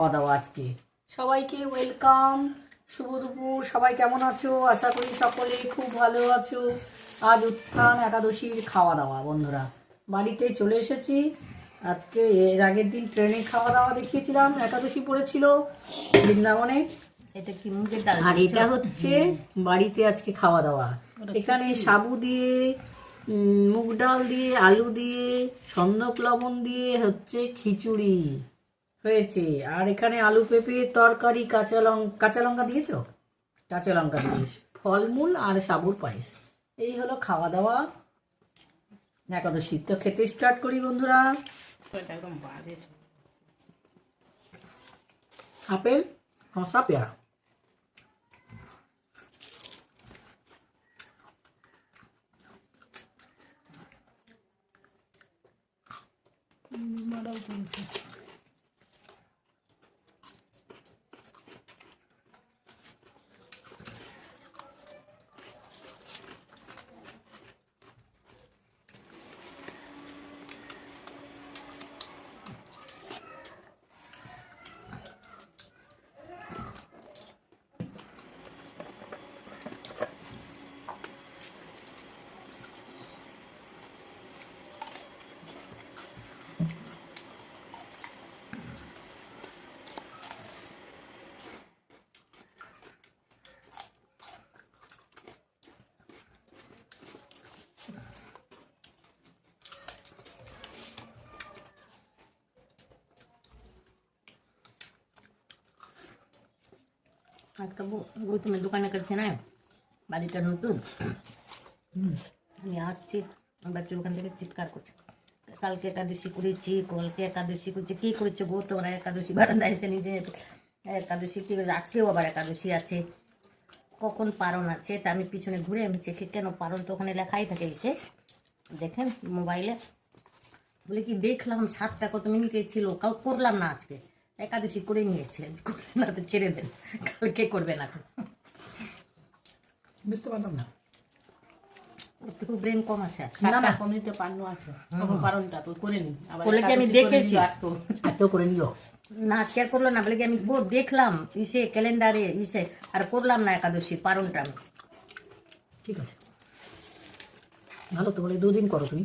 খাওয়া দাওয়া আজকে। সবাইকে ওয়েলকাম। শুভ দুপুর। সবাই কেমন আছো? আশা করি সকলে খুব ভালো আছো। আজ উত্থান একাদশীর খাওয়া দাওয়া বন্ধুরা। বাড়িতে চলে এসেছি। আজকে এর আগের দিন ট্রেনে খাওয়া দাওয়া দেখিয়েছিলাম। একাদশী পড়েছিল বৃন্দাবনে। এটা কি মুগের ডাল? আর এটা হচ্ছে বাড়িতে আজকে খাওয়া দাওয়া। এখানে সাবু দিয়ে মুগ ডাল দিয়ে আলু দিয়ে সন্দক লবণ দিয়ে হচ্ছে খিচুড়ি। হয়েছে। আর এখানে আলু পেঁপে তরকারি কাঁচা লঙ্কা কাঁচা লঙ্কা দিয়েছ? কাঁচা লঙ্কা দিয়েছ। ফলমূল আর সাবুর পায়েস। এই হলো খাওয়া দাওয়া একাদশী তো খেতে স্টার্ট করি বন্ধুরা। এটা একদম বাজে আপেল শসা পেয়ারা। একটা গৌতমের দোকানে কাছে না? বাড়িটা নতুন। আমি আসছি বাচ্চার ওখান থেকে চিৎকার করছে। কালকে একাদশী করেছি, কালকে একাদশী করছি। কী করেছ গো তোমরা? একাদশী বারান্দায় এসে নিজে একাদশী কী? আজকেও আবার একাদশী আছে। কখন পারণ আছে তা আমি পিছনে ঘুরে আমি চেখে কেন পারণ? তো ওখানে লেখাই থাকে এসে। দেখেন মোবাইলে বলে কি, দেখলাম সাতটা কত মিনিটে ছিল? কাউ করলাম না আজকে। একাদশী করে নিয়েছে। করলেন না তো ছেড়ে দেন। কালকে করবে না বুঝতে পারলাম না। একটু ব্রেন কম আছে। না না। কমিউনিটি পান্ন আছে। কারণটা তো করে নি। আবার করলে আমি দেখেছি? নিলো করে নিল? না শেয়ার করল না। বলে কি আমি দেখলাম ইসে ক্যালেন্ডারে ইসে। আর করলাম না একাদশী পারণটা ঠিক আছে। ভালো তো বলে দুদিন করো তুমি।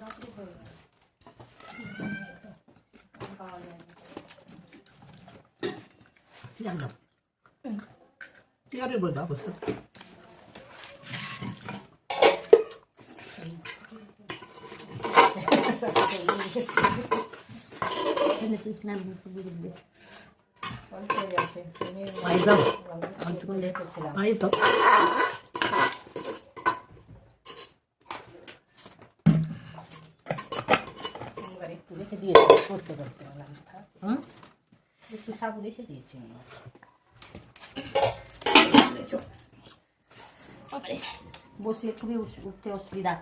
রাত্রি হয়ে গেল। পাওয়া যায় না। ঠিক একদম ঠিক আছে বলে দাও একটু রেখে দিয়েছি করতে করতে হুম রেখে দিয়েছি বসলে খুবই উঠতে অসুবিধা